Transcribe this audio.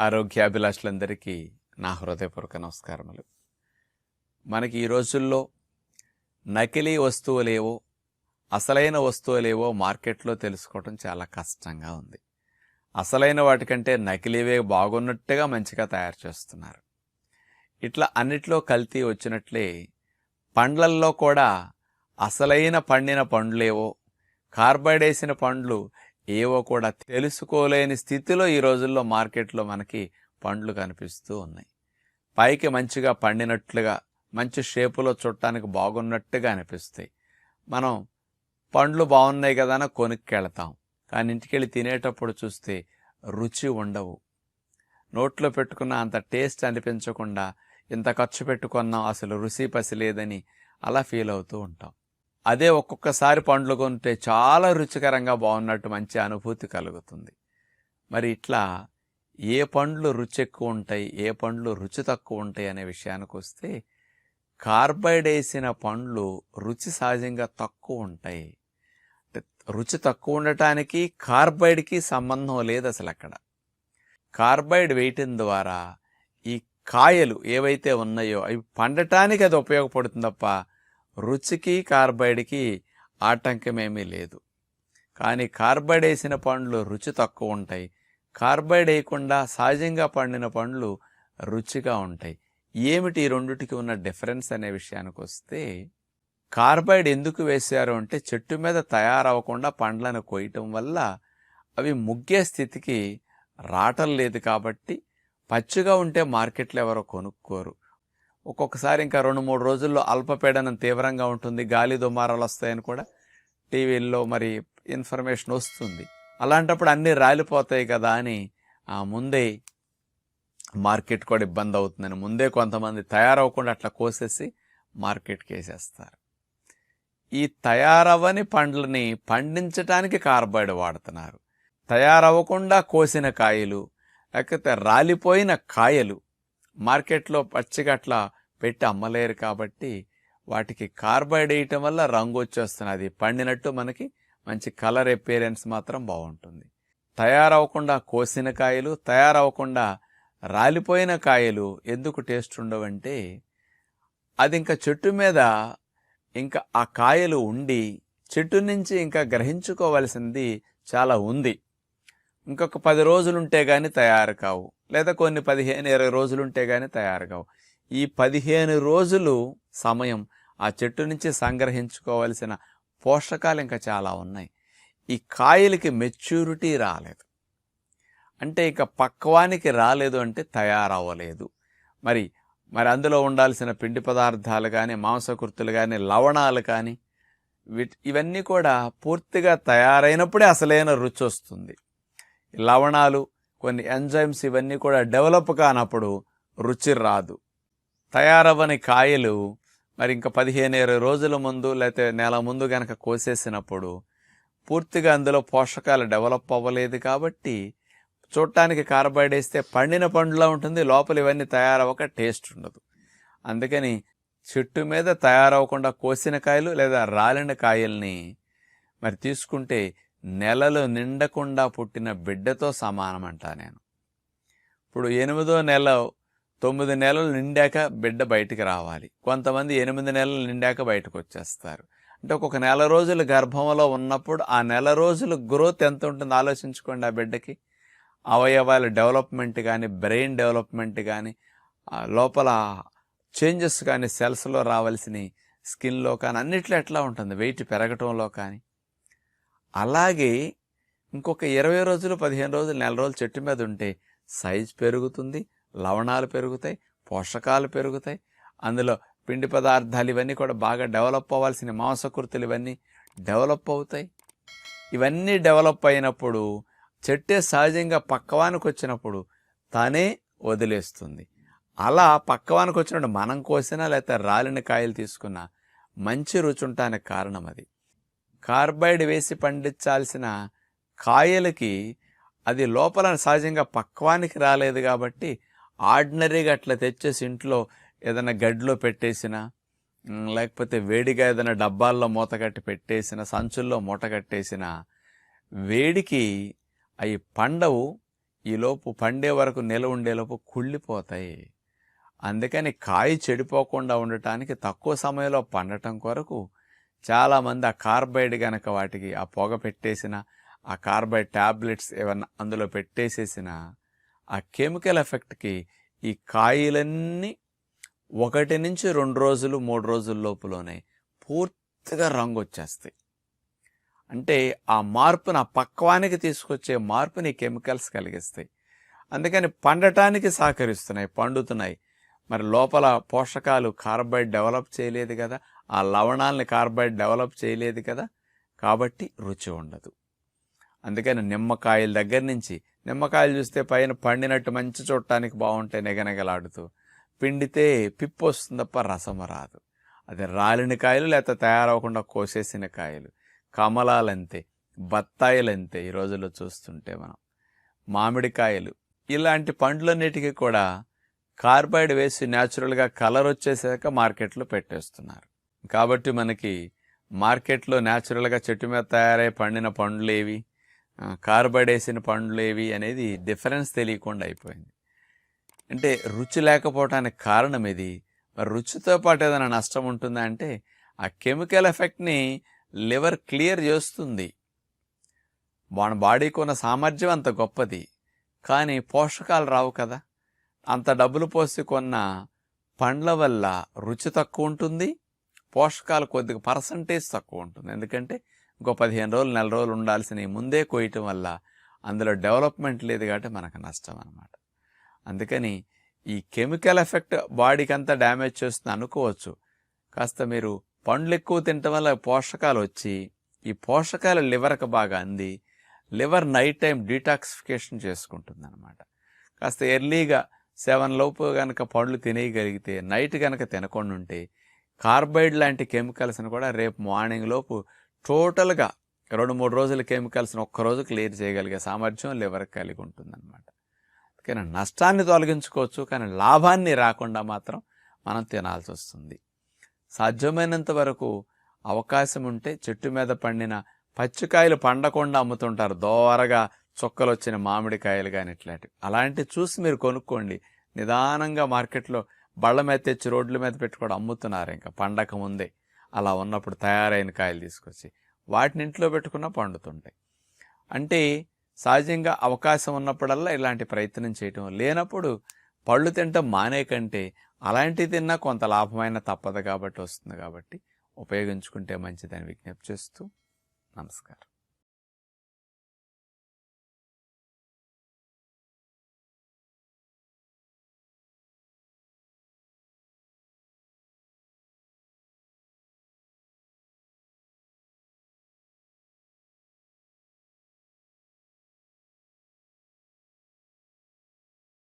ఆరోగ్యాభిలాషులందరికీ నా హృదయపూర్వక నమస్కారములు. మనకి ఈ రోజుల్లో నకిలీ వస్తువులేవో అసలైన వస్తువులేవో మార్కెట్లో తెలుసుకోవటం చాలా కష్టంగా ఉంది. అసలైన వాటికంటే నకిలీవే బాగున్నట్టుగా మంచిగా తయారు చేస్తున్నారు. ఇట్లా అన్నిట్లో కల్తీ వచ్చినట్లే పండ్లల్లో కూడా అసలైన పండిన పండ్లేవో కార్బైడ్ వేసిన పండ్లు ఏవో కూడా తెలుసుకోలేని స్థితిలో ఈ రోజుల్లో మార్కెట్లో మనకి పండ్లు కనిపిస్తూ ఉన్నాయి. పైకి మంచిగా పండినట్లుగా మంచి షేపులో చూడటానికి బాగున్నట్టుగా అనిపిస్తాయి. మనం పండ్లు బాగున్నాయి కదా అని కొనుక్కెళ్తాం. కానీ ఇంటికెళ్ళి తినేటప్పుడు చూస్తే రుచి ఉండవు. నోట్లో పెట్టుకున్న అంత టేస్ట్ అనిపించకుండా ఇంత ఖర్చు పెట్టుకున్నాం అసలు రుచి పసి లేదని అలా ఫీల్ అవుతూ ఉంటాం. అదే ఒక్కొక్కసారి పండ్లు కొంటే చాలా రుచికరంగా బాగున్నట్టు మంచి అనుభూతి కలుగుతుంది. మరి ఇట్లా ఏ పండ్లు రుచి ఎక్కువ ఉంటాయి ఏ పండ్లు రుచి తక్కువ ఉంటాయి అనే విషయానికి వస్తే కార్బైడ్ వేసిన పండ్లు రుచి సహజంగా తక్కువ ఉంటాయి. రుచి తక్కువ ఉండటానికి కార్బైడ్కి సంబంధం లేదు అసలు అక్కడ కార్బైడ్ వేయటం ద్వారా ఈ కాయలు ఏవైతే ఉన్నాయో అవి పండటానికి అది ఉపయోగపడుతుంది తప్ప రుచికి కార్బైడ్కి ఆటంకమేమీ లేదు. కానీ కార్బైడ్ వేసిన పండ్లు రుచి తక్కువ ఉంటాయి. కార్బైడ్ వేయకుండా సహజంగా పండిన పండ్లు రుచిగా ఉంటాయి. ఏమిటి ఈ రెండిటికి ఉన్న డిఫరెన్స్ అనే విషయానికి వస్తే కార్బైడ్ ఎందుకు వేశారు అంటే చెట్టు మీద తయారవ్వకుండా పండ్లను కోయటం వల్ల అవి ముగ్గే స్థితికి రాటం లేదు కాబట్టి పచ్చిగా ఉంటే మార్కెట్లో ఎవరో కొనుక్కోరు. ఒక్కొక్కసారి ఇంకా రెండు మూడు రోజుల్లో అల్పపీడనం తీవ్రంగా ఉంటుంది గాలి దుమారాలు వస్తాయని కూడా టీవీల్లో మరి ఇన్ఫర్మేషన్ వస్తుంది. అలాంటప్పుడు అన్నీ రాలిపోతాయి కదా అని ఆ ముందే మార్కెట్ కూడా ఇబ్బంది అవుతుందని ముందే కొంతమంది తయారవ్వకుండా అట్లా కోసేసి మార్కెట్కి వేసేస్తారు. ఈ తయారవ్వని పండ్లని పండించడానికి కార్బైడ్ వాడుతున్నారు. తయారవ్వకుండా కోసిన కాయలు లేకపోతే రాలిపోయిన కాయలు మార్కెట్లో పచ్చిగా అట్లా పెట్టి అమ్మలేరు కాబట్టి వాటికి కార్బైడ్ వేయటం వల్ల రంగు వచ్చేస్తున్నది పండినట్టు మనకి మంచి కలర్ ఎపీరియన్స్ మాత్రం బాగుంటుంది. తయారవకుండా కోసిన కాయలు తయారవకుండా రాలిపోయిన కాయలు ఎందుకు టేస్ట్ ఉండవంటే అది ఇంకా చెట్టు మీద ఇంకా ఆ కాయలు ఉండి చెట్టు నుంచి ఇంకా గ్రహించుకోవాల్సింది చాలా ఉంది. ఇంకొక పది రోజులుంటే కానీ తయారు కావు లేదా కొన్ని పదిహేను ఇరవై రోజులుంటే కానీ తయారు కావు ఈ పదిహేను రోజులు సమయం ఆ చెట్టు నుంచి సంగ్రహించుకోవాల్సిన పోషకాలు ఇంకా చాలా ఉన్నాయి. ఈ కాయలకి మెచ్యూరిటీ రాలేదు. అంటే ఇక పక్వానికి రాలేదు అంటే తయారవ్వలేదు. మరి మరి అందులో ఉండాల్సిన పిండి పదార్థాలు కానీ మాంసకృతులు కానీ లవణాలు కానీ వీటి ఇవన్నీ కూడా పూర్తిగా తయారైనప్పుడే అసలైన రుచి వస్తుంది. లవణాలు కొన్ని ఎంజైమ్స్ ఇవన్నీ కూడా డెవలప్ కానప్పుడు రుచి రాదు. తయారవ్వని కాయలు మరి ఇంకా పదిహేను ఇరవై రోజుల ముందు లేకపోతే నెల ముందు కనుక కోసేసినప్పుడు పూర్తిగా అందులో పోషకాలు డెవలప్ అవ్వలేదు కాబట్టి చూడటానికి కార్బైడ్ వేస్తే పండిన పండులా ఉంటుంది లోపల ఇవన్నీ తయారవ్వక టేస్ట్ ఉండదు. అందుకని చెట్టు మీద తయారవ్వకుండా కోసిన కాయలు లేదా రాలిన కాయల్ని మరి తీసుకుంటే నెలలు నిండకుండా పుట్టిన బిడ్డతో సమానమంట నేను. ఇప్పుడు ఎనిమిదో నెల తొమ్మిది నెలలు నిండాక బిడ్డ బయటికి రావాలి. కొంతమంది ఎనిమిది నెలలు నిండాక బయటకు వచ్చేస్తారు. అంటే ఒక్కొక్క నెల రోజులు గర్భంలో ఉన్నప్పుడు ఆ నెల రోజులు గ్రోత్ ఎంత ఉంటుందో ఆలోచించుకోండి ఆ బిడ్డకి. అవయవాల డెవలప్మెంట్ కానీ బ్రెయిన్ డెవలప్మెంట్ కానీ లోపల చేంజెస్ కానీ సెల్స్లో రావాల్సిన స్కిన్లో కానీ అన్నిట్లో ఎట్లా ఉంటుంది? వెయిట్ పెరగటంలో కానీ. అలాగే ఇంకొక ఇరవై రోజులు పదిహేను రోజులు నెల రోజులు చెట్టు మీద ఉంటే సైజ్ పెరుగుతుంది లవణాలు పెరుగుతాయి పోషకాలు పెరుగుతాయి. అందులో పిండి పదార్థాలు ఇవన్నీ కూడా బాగా డెవలప్ అవ్వాల్సిన మాంసకృతులు ఇవన్నీ డెవలప్ అవుతాయి. ఇవన్నీ డెవలప్ అయినప్పుడు చెట్టే సహజంగా పక్కవానికి వచ్చినప్పుడు తానే వదిలేస్తుంది. అలా పక్కవానికి వచ్చినప్పుడు మనం కోసినా లేకపోతే రాలిన కాయలు తీసుకున్నా మంచి రుచి ఉండటానికి కారణం అది. కార్బైడ్ వేసి పండించాల్సిన కాయలకి అది లోపల సహజంగా పక్వానికి రాలేదు కాబట్టి ఆర్డినరీగా అట్లా తెచ్చేసి ఇంట్లో ఏదైనా గడ్డిలో పెట్టేసిన లేకపోతే వేడిగా ఏదైనా డబ్బాల్లో మూత కట్టి పెట్టేసిన సంచుల్లో మూట కట్టేసిన వేడికి అవి పండవు. ఈలోపు పండే వరకు నిల ఉండేలోపు కుళ్ళిపోతాయి. అందుకని కాయ చెడిపోకుండా ఉండటానికి తక్కువ సమయంలో పండటం కొరకు చాలామంది ఆ కార్బైడ్ గనక వాటికి ఆ పొగ పెట్టేసిన ఆ కార్బైడ్ ట్యాబ్లెట్స్ ఏమన్నా అందులో పెట్టేసేసిన ఆ కెమికల్ ఎఫెక్ట్కి ఈ కాయలన్నీ ఒకటి నుంచి రెండు రోజులు మూడు రోజుల లోపులోనే పూర్తిగా రంగు వచ్చేస్తాయి అంటే ఆ మార్పును ఆ పక్వానికి తీసుకొచ్చే మార్పుని కెమికల్స్ కలిగిస్తాయి. అందుకని పండటానికి సహకరిస్తున్నాయి పండుతున్నాయి. మరి లోపల పోషకాలు కార్బైడ్ డెవలప్ చేయలేదు కదా ఆ లవణాలని కార్బైడ్ డెవలప్ చేయలేదు కదా కాబట్టి రుచి ఉండదు. అందుకని నిమ్మకాయల దగ్గర నుంచి నిమ్మకాయలు చూస్తే పైన పండినట్టు మంచి చూడటానికి బాగుంటాయి నెగనెగలాడుతూ. పిండితే పిప్పు వస్తుంది తప్ప రసం రాదు. అది రాలిన కాయలు లేకపోతే తయారవకుండా కోసేసిన కాయలు. కమలాలంతే బత్తాయిలంతే ఈ రోజుల్లో చూస్తుంటే మనం. మామిడికాయలు ఇలాంటి పండ్లన్నిటికీ కూడా కార్బైడ్ వేసి న్యాచురల్గా కలర్ వచ్చేసాక మార్కెట్లో పెట్టేస్తున్నారు. కాబట్టి మనకి మార్కెట్లో న్యాచురల్గా చెట్టు మీద తయారై పండిన పండ్లు ఏవి? ఆ, కార్బైడ్ వేసిన పండ్లు ఏవి అనేది డిఫరెన్స్ తెలియకుండా అయిపోయింది. అంటే రుచి లేకపోవటానికి కారణం ఇది రుచితో పాటు ఏదైనా నష్టం ఉంటుందా? అంటే ఆ కెమికల్ ఎఫెక్ట్ని లివర్ క్లియర్ చేస్తుంది. మన బాడీకి ఉన్న సామర్థ్యం అంత గొప్పది. కానీ పోషకాలు రావు కదా. అంత డబ్బులు పోసి కొన్న పండ్ల వల్ల రుచి తక్కువ ఉంటుంది పోషకాలు కొద్దిగా పర్సంటేజ్ తక్కువ ఉంటుంది. ఎందుకంటే ఇంకో పదిహేను రోజులు నెల రోజులు ఉండాల్సిన ముందే కోయటం వల్ల అందులో డెవలప్మెంట్ లేదు కాబట్టి మనకు నష్టం అనమాట అందుకని ఈ కెమికల్ ఎఫెక్ట్ బాడీకి అంతా డ్యామేజ్ చేస్తుంది అనుకోవచ్చు. కాస్త మీరు పండ్లు ఎక్కువ తినటం వల్ల పోషకాలు వచ్చి ఈ పోషకాలు లివర్కి బాగా అంది లివర్ నైట్ టైం డీటాక్సిఫికేషన్ చేసుకుంటుంది అనమాట కాస్త ఎర్లీగా సెవెన్ లోపు కనుక పండ్లు తినేయగలిగితే నైట్ కనుక తినకుండా ఉంటే కార్బైడ్ లాంటి కెమికల్స్ని కూడా రేపు మార్నింగ్ లోపు టోటల్గా రెండు మూడు రోజుల కెమికల్స్ని ఒక్కరోజు క్లియర్ చేయగలిగే సామర్థ్యం లివర్కి కలిగి ఉంటుందన్నమాట. కానీ నష్టాన్ని తొలగించుకోవచ్చు కానీ లాభాన్ని రాకుండా మాత్రం మనం తినాల్సి వస్తుంది. సాధ్యమైనంత వరకు అవకాశం ఉంటే చెట్టు మీద పండిన పచ్చికాయలు పండకుండా అమ్ముతుంటారు. దోరగా చుక్కలు వచ్చిన మామిడికాయలు కానీ ఇట్లాంటివి. అలాంటివి చూసి మీరు కొనుక్కోండి. నిదానంగా మార్కెట్లో బళ్ళ మీద తెచ్చి రోడ్ల మీద పెట్టుకోవడం అమ్ముతున్నారు ఇంకా పండక ముందే. అలా ఉన్నప్పుడు తయారైన కాయలు తీసుకొచ్చి వాటిని ఇంట్లో పెట్టుకున్న పండుతుంటాయి. అంటే సహజంగా అవకాశం ఉన్నప్పుడల్లా ఇలాంటి ప్రయత్నం చేయటం లేనప్పుడు పళ్ళు తినటం మానే కంటే అలాంటివి తిన్నా కొంత లాభమైన తప్పదు కాబట్టి వస్తుంది కాబట్టి ఉపయోగించుకుంటే మంచిదని విజ్ఞప్తి చేస్తూ నమస్కారం.